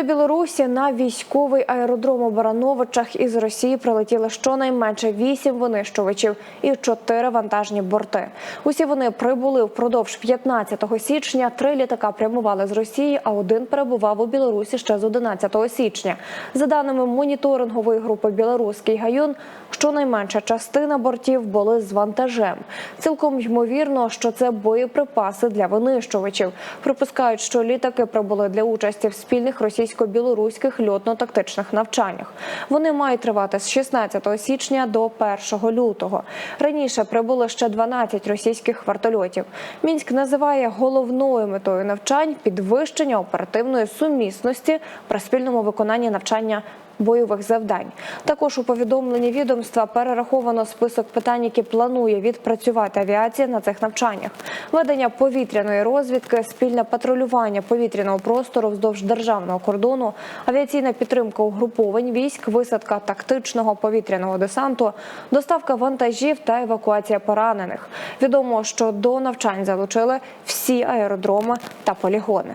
До Білорусі на військовий аеродром у Барановичах із Росії прилетіли щонайменше вісім винищувачів і чотири вантажні борти. Усі вони прибули впродовж 15 січня. Три літака прямували з Росії, а один перебував у Білорусі ще з 11 січня. За даними моніторингової групи Білоруський гаюн, щонайменша частина бортів були з вантажем. Цілком ймовірно, що це боєприпаси для винищувачів. Припускають, що літаки прибули для участі в спільних російсько-білоруських льотно-тактичних навчаннях. Вони мають тривати з 16 січня до 1 лютого. Раніше прибуло ще 12 російських вертольотів. Мінськ називає головною метою навчань підвищення оперативної сумісності при спільному виконанні навчання бойових завдань. Також у повідомленні відомства перераховано список питань, які планує відпрацювати авіація на цих навчаннях: ведення повітряної розвідки, спільне патрулювання повітряного простору вздовж державного кордону, авіаційна підтримка угруповань військ, висадка тактичного повітряного десанту, доставка вантажів та евакуація поранених. Відомо, що до навчань залучили всі аеродроми та полігони.